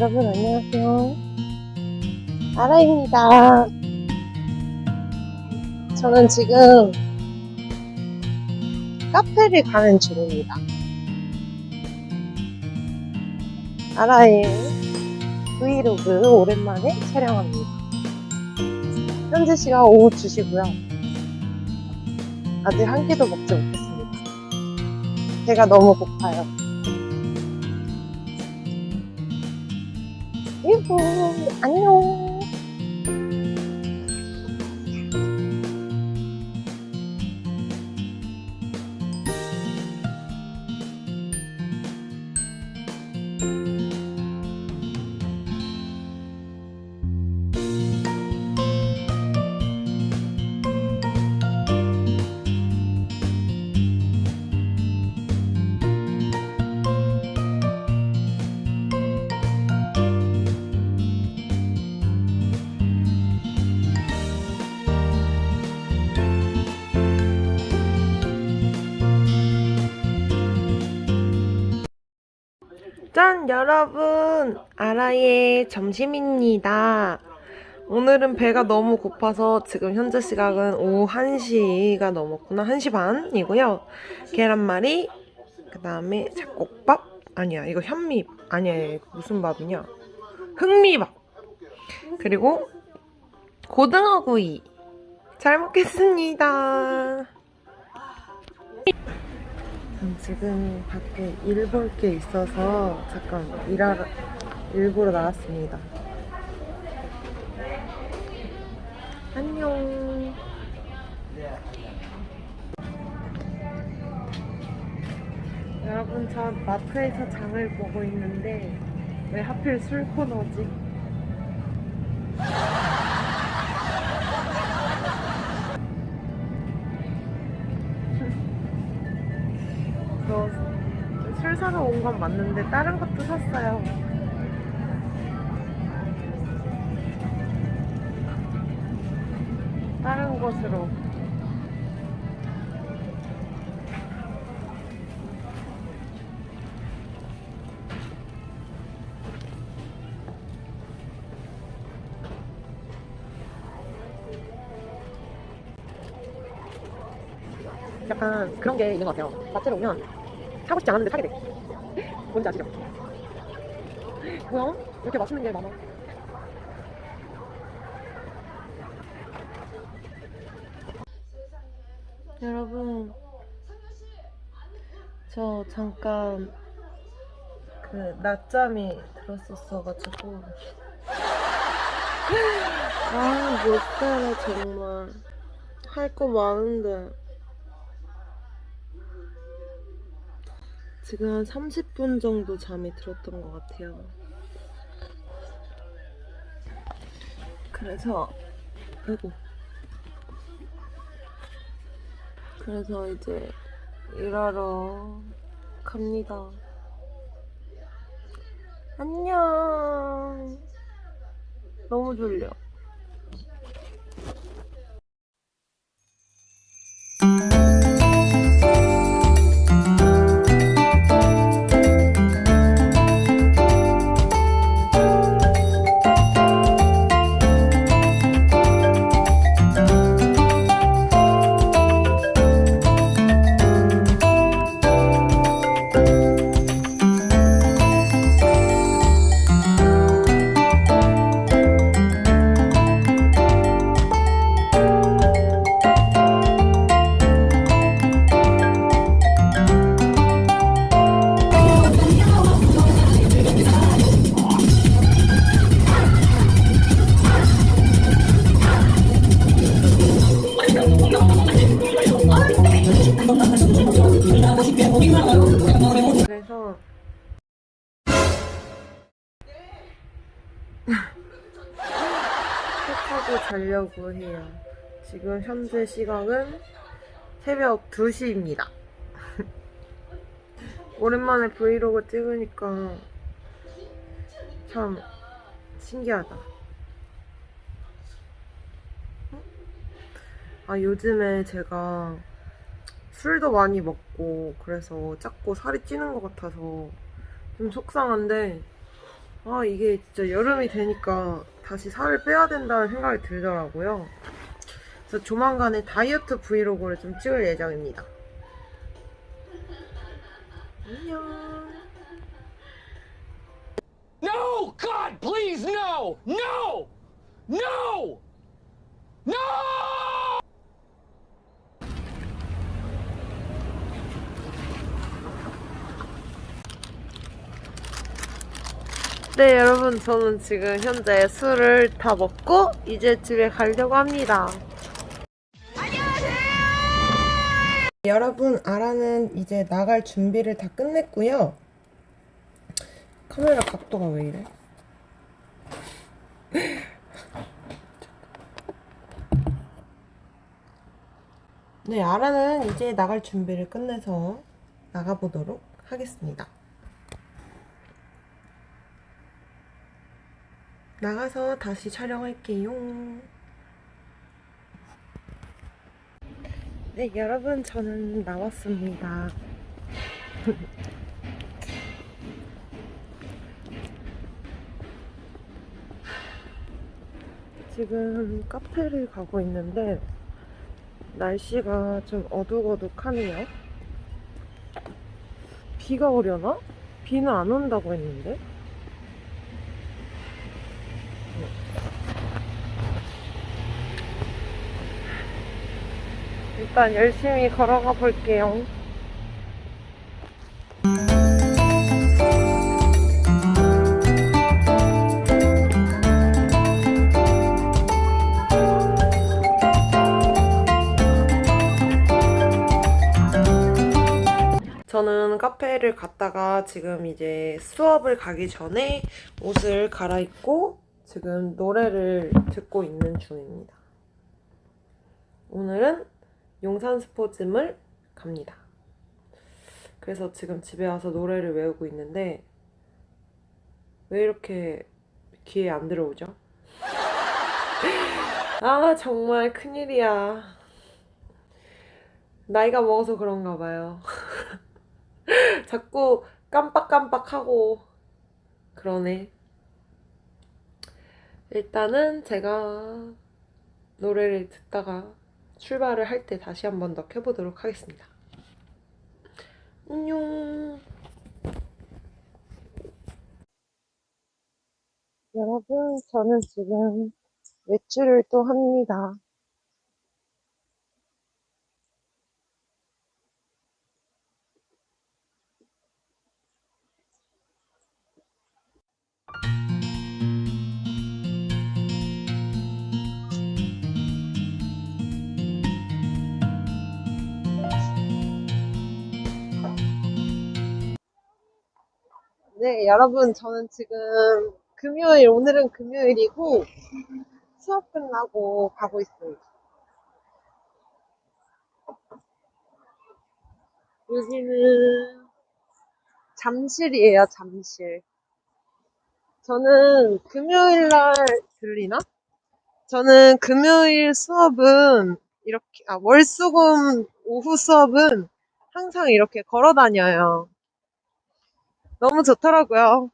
네, 여러분 안녕하세요. 아라입니다. 저는 지금 카페를 가는 중입니다. 아라의 브이로그 오랜만에 촬영합니다. 현재 시간 오후 2시고요. 아직 한 끼도 먹지 못했습니다. 배가 너무 고파요. 안녕. 짠, 여러분. 아라의 점심입니다. 오늘은 배가 너무 고파서 지금 현재 시각은 오후 1시가 넘었구나. 1시 반이고요. 계란말이, 그 다음에 잡곡밥. 아니야, 이거 현미. 아니야, 이거 무슨 밥이냐. 흑미밥. 그리고 고등어구이. 잘 먹겠습니다. 전 지금 밖에 일 볼 게 있어서 잠깐 일하러 일보러 나왔습니다. 안녕. 여러분 저 마트에서 장을 보고 있는데 왜 하필 술 코너지? 사러 온 건 맞는데 다른 것도 샀어요. 다른 곳으로. 약간 그런 게 있는 것 같아요. 마트에 오면 사고 싶지 않았는데 사게 돼. 뭔지 아시죠? 뭐야? 이렇게 맛있는 게 많아. 여러분, 저 잠깐 그 낮잠이 들었었어가지고 아, 못 살아 정말 할 거 많은데 지금 한 30분 정도 잠이 들었던 것 같아요. 그래서, 아이고. 그래서 이제 일하러 갑니다. 안녕. 너무 졸려. 그래서 택하고 자려고 해요. 지금 현재 시각은 새벽 2시입니다. 오랜만에 브이로그 찍으니까 참 신기하다. 아, 요즘에 제가 술도 많이 먹고 그래서 자꾸 살이 찌는 것 같아서 좀 속상한데 아, 이게 진짜 여름이 되니까 다시 살을 빼야 된다는 생각이 들더라고요. 그래서 조만간에 다이어트 브이로그를 좀 찍을 예정입니다. 안녕. No! God, please, no! No! No! No! 네, 여러분, 저는 지금 현재 술을 다 먹고 이제 집에 가려고 합니다. 여러분, 아라는 이제 나갈 준비를 다 끝냈고요. 카메라 각도가 왜 이래? 네, 아라는 이제 나갈 준비를 끝내서 나가보도록 하겠습니다. 나가서 다시 촬영할게요. 네, 여러분, 저는 나왔습니다. 지금 카페를 가고 있는데, 날씨가 좀 어둑어둑하네요. 비가 오려나? 비는 안 온다고 했는데? 일단 열심히 걸어가 볼게요. 저는 카페를 갔다가 지금 이제 수업을 가기 전에 옷을 갈아입고 지금 노래를 듣고 있는 중입니다. 오늘은 용산 스포츠물 갑니다. 그래서 지금 집에 와서 노래를 외우고 있는데 왜 이렇게 귀에 안 들어오죠? 아 정말 큰일이야. 나이가 먹어서 그런가 봐요. 자꾸 깜빡깜빡하고 그러네. 일단은 제가 노래를 듣다가 출발을 할 때 다시 한 번 더 켜보도록 하겠습니다. 안녕. 여러분, 저는 지금 외출을 또 합니다. 네, 여러분, 저는 지금 금요일, 오늘은 금요일이고, 수업 끝나고 가고 있습니다. 여기는 잠실이에요, 잠실. 저는 금요일 날 들리나? 저는 금요일 수업은 이렇게, 아, 월수금 오후 수업은 항상 이렇게 걸어 다녀요. 너무 좋더라고요.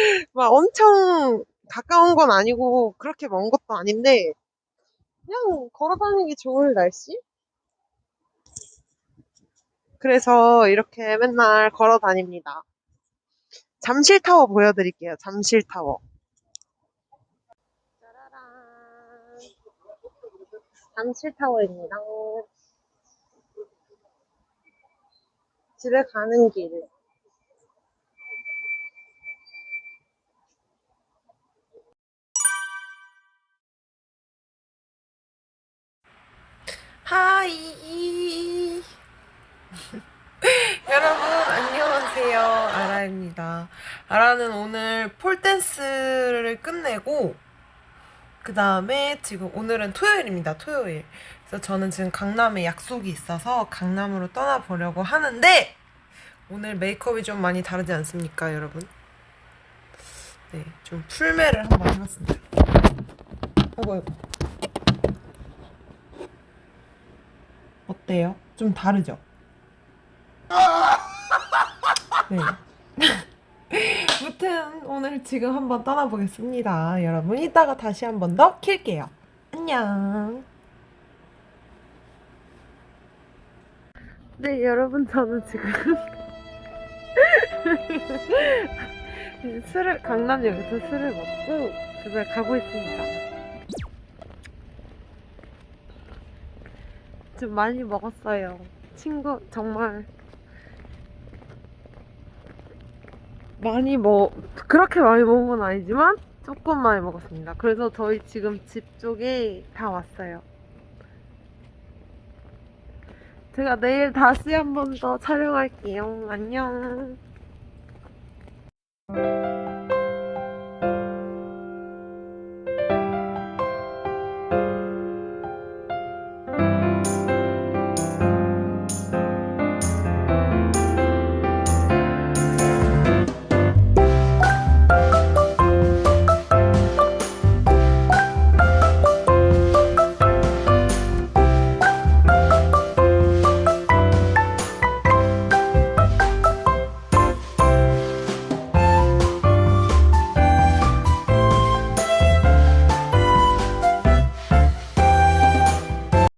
막 엄청 가까운 건 아니고 그렇게 먼 것도 아닌데 그냥 걸어 다니기 좋을 날씨? 그래서 이렇게 맨날 걸어 다닙니다. 잠실타워 보여드릴게요. 잠실타워. 잠실타워입니다. 집에 가는 길. 하이. 여러분, 안녕하세요. 아라입니다. 아라는 오늘 폴댄스를 끝내고, 그 다음에 지금 오늘은 토요일입니다. 토요일. 그래서 저는 지금 강남에 약속이 있어서 강남으로 떠나보려고 하는데, 오늘 메이크업이 좀 많이 다르지 않습니까, 여러분? 네, 좀 풀메를 한번 해봤습니다. 아이고, 아이고. 어때요? 좀 다르죠? 네. 아무튼 오늘 지금 한번 떠나보겠습니다. 여러분 이따가 다시 한번 더 킬게요. 안녕. 네 여러분 저는 지금 술을 강남역에서 술을 먹고 집에 가고 있습니다. 좀 많이 먹었어요. 친구 정말 많이 먹 그렇게 많이 먹은 건 아니지만 조금 많이 먹었습니다. 그래서 저희 지금 집 쪽에 다 왔어요. 제가 내일 다시 한 번 더 촬영할게요. 안녕.